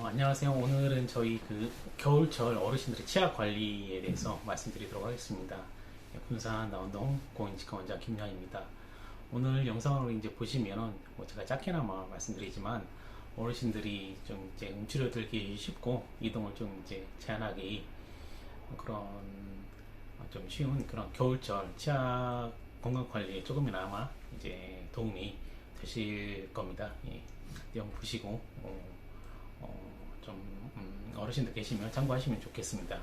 어, 안녕하세요. 오늘은 저희 그 겨울철 어르신들의 치아 관리에 대해서 말씀드리도록 하겠습니다. 예, 군산 나운동 공인치과 원장 김양입니다. 오늘 영상을 이제 보시면은 뭐 제가 짧게나마 말씀드리지만 어르신들이 좀 이제 움츠려 들기 쉽고 이동을 좀 이제 제한하기 그런 어, 좀 쉬운 그런 겨울철 치아 건강 관리에 조금이나마 이제 도움이 되실 겁니다. 예, 내용 보시고 어, 어, 좀 음, 어르신들 계시면 참고하시면 좋겠습니다.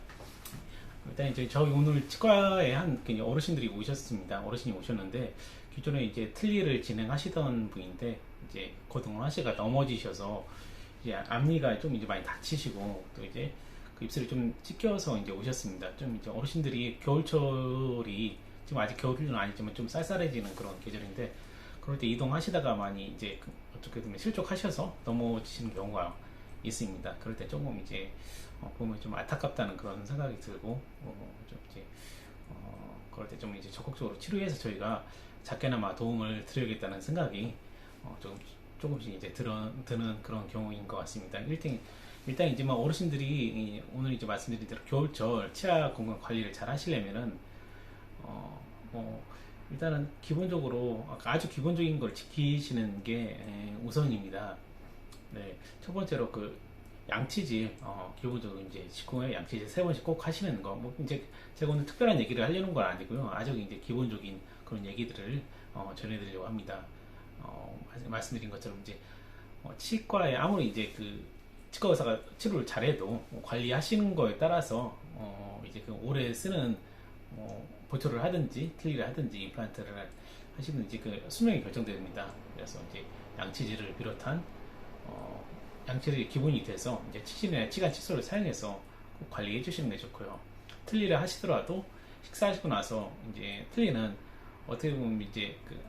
일단 이제 저희 오늘 치과에 한 어르신들이 오셨습니다. 어르신이 오셨는데 기존에 이제 틀니를 진행하시던 분인데 이제 거동을 하시다가 넘어지셔서 이제 앞니가 좀 이제 많이 다치시고 또 이제 그 입술이 좀 찢겨서 이제 오셨습니다. 좀 이제 어르신들이 겨울철이 지금 아직 겨울은 아니지만 좀 쌀쌀해지는 그런 계절인데 그럴 때 이동하시다가 많이 이제 그 어떻게 보면 실족하셔서 넘어지시는 경우가 있습니다. 그럴 때 조금 이제 어, 보면 좀 안타깝다는 그런 생각이 들고 어, 좀 이제 어, 그럴 때 좀 이제 적극적으로 치료해서 저희가 작게나마 도움을 드려야겠다는 생각이 어, 조금 조금씩 이제 들어, 드는 그런 경우인 것 같습니다. 일단 일단 이제 뭐 어르신들이 이 오늘 이제 말씀드린 대로 겨울철 치아 건강 관리를 잘 하시려면은 어, 뭐 일단은 기본적으로 아주 기본적인 걸 지키시는 게 에, 우선입니다. 네, 첫 번째로 그 양치질, 어, 기본적으로 이제 식후에 양치질 세 번씩 꼭 하시는 거. 뭐 이제 제가 오늘 특별한 얘기를 하려는 건 아니고요. 아주 이제 기본적인 그런 얘기들을 어, 전해드리려고 합니다. 어, 말씀드린 것처럼 이제 어, 치과에 아무리 이제 그 치과 의사가 치료를 잘해도 뭐 관리하시는 거에 따라서 어, 이제 그 오래 쓰는 뭐 보초를 하든지 틀니를 하든지 임플란트를 하시든지 그 수명이 결정됩니다. 그래서 이제 양치질을 비롯한 어, 양치질이 기본이 돼서 이제 치실이나 치간 칫솔을 사용해서 꼭 관리해 주시는 게 좋고요. 틀니를 하시더라도 식사하시고 나서 이제 틀니는 어떻게 보면 이제 그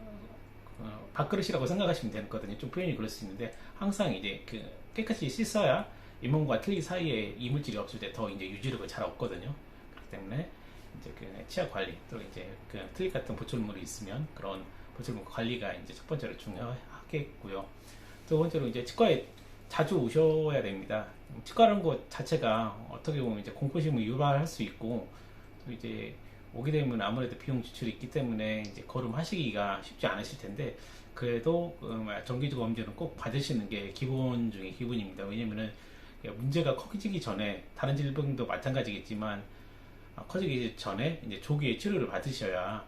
어, 밥그릇이라고 생각하시면 되거든요. 좀 표현이 그럴 수 있는데 항상 이제 그 깨끗이 씻어야 잇몸과 틀니 사이에 이물질이 없을 때 더 이제 유지력을 잘 얻거든요. 그렇기 때문에 이제 그 치아 관리 또 이제 그 틀니 같은 보철물이 있으면 그런 보철물 관리가 이제 첫 번째로 중요하겠고요. 두 번째로 이제 치과에 자주 오셔야 됩니다. 치과라는 것 자체가 어떻게 보면 이제 공포심을 유발할 수 있고 또 이제 오게 되면 아무래도 비용 지출이 있기 때문에 이제 걸음하시기가 쉽지 않으실 텐데 그래도 정기적 검진은 꼭 받으시는 게 기본 중에 기본입니다. 왜냐면은 문제가 커지기 전에 다른 질병도 마찬가지겠지만 아, 커지기 전에 이제 조기에 치료를 받으셔야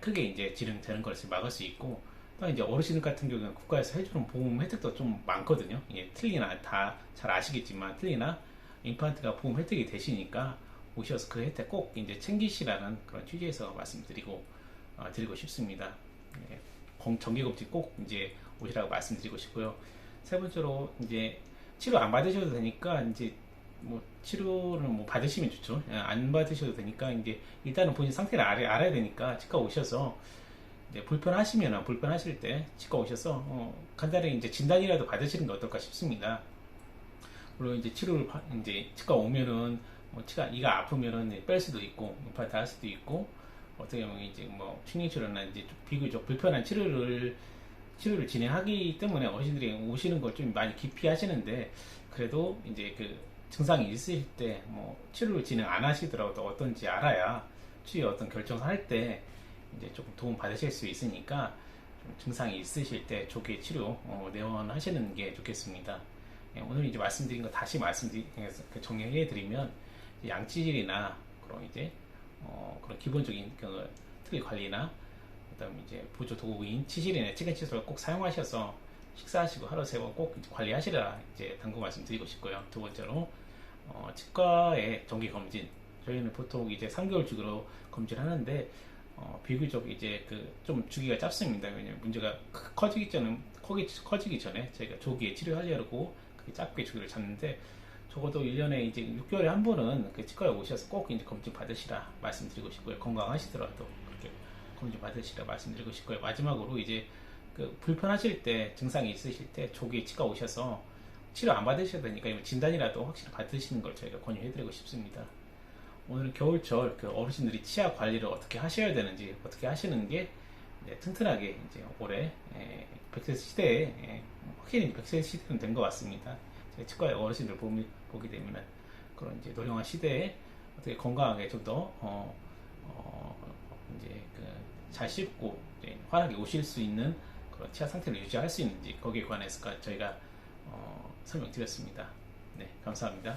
크게 이제 진행되는 것을 막을 수 있고 또 이제 어르신 같은 경우는 국가에서 해주는 보험 혜택도 좀 많거든요. 예, 틀리나 다 잘 아시겠지만 틀리나 임플란트가 보험 혜택이 되시니까 오셔서 그 혜택 꼭 이제 챙기시라는 그런 취지에서 말씀드리고 어, 드리고 싶습니다. 예, 정기검진 꼭 이제 오시라고 말씀드리고 싶고요. 세 번째로 이제 치료 안 받으셔도 되니까 이제 뭐 치료를 뭐 받으시면 좋죠. 예, 안 받으셔도 되니까 이제 일단은 본인 상태를 알아, 알아야 되니까 치과 오셔서 이제 불편하시면 불편하실 때 치과 오셔서 어, 간단히 이제 진단이라도 받으시는 게 어떨까 싶습니다. 물론 이제 치료를 이제 치과 오면은 뭐 치과 이가 아프면은 뺄 수도 있고 임플란트 할 수도 있고 어떻게 보면 이제 뭐 충격 치료나 이제 비교적 불편한 치료를 치료를 진행하기 때문에 어르신들이 오시는 걸 좀 많이 기피하시는데 그래도 이제 그 증상이 있으실 때 뭐 치료를 진행 안 하시더라도 어떤지 알아야 치료 어떤 결정을 할때 이제 조금 도움 받으실 수 있으니까 증상이 있으실 때 조기 치료 어, 내원하시는 게 좋겠습니다. 예, 오늘 이제 말씀드린 거 다시 말씀드리 그 정리해 드리면 양치질이나 그런 이제 어, 그런 기본적인 그 특이 관리나 그다음 이제 보조 도구인 치실이나 치근 칫솔을 꼭 사용하셔서 식사하시고 하루 세번 꼭 관리하시라 이제 당부 말씀드리고 싶고요. 두 번째로 어, 치과의 정기 검진 저희는 보통 이제 3개월 주기로 검진하는데 어, 비교적 이제 그 좀 주기가 짧습니다. 왜냐면 문제가 커지기 전에 커기, 커지기 전에 저희가 조기에 치료하려고 그게 짧게 주기를 잡는데 적어도 1년에 이제 6개월에 한 번은 그 치과에 오셔서 꼭 이제 검진 받으시라 말씀드리고 싶고요. 건강하시더라도 그렇게 검진 받으시라 말씀드리고 싶고요. 마지막으로 이제 그 불편하실 때 증상이 있으실 때 조기에 치과 오셔서 치료 안 받으셔도 되니까 진단이라도 확실히 받으시는 걸 저희가 권유해드리고 싶습니다. 오늘 겨울철 그 어르신들이 치아 관리를 어떻게 하셔야 되는지 어떻게 하시는 게 네, 튼튼하게 이제 올해 예, 100세 시대에 예, 확실히 100세 시대는 된 것 같습니다. 제 치과 어르신들 보미, 보게 되면은 그런 이제 노령화 시대에 어떻게 건강하게 좀더 어, 어, 이제 그 잘 씹고 이제 환하게 오실 수 있는 그런 치아 상태를 유지할 수 있는지 거기에 관해서 저희가 어, 설명드렸습니다. 네, 감사합니다.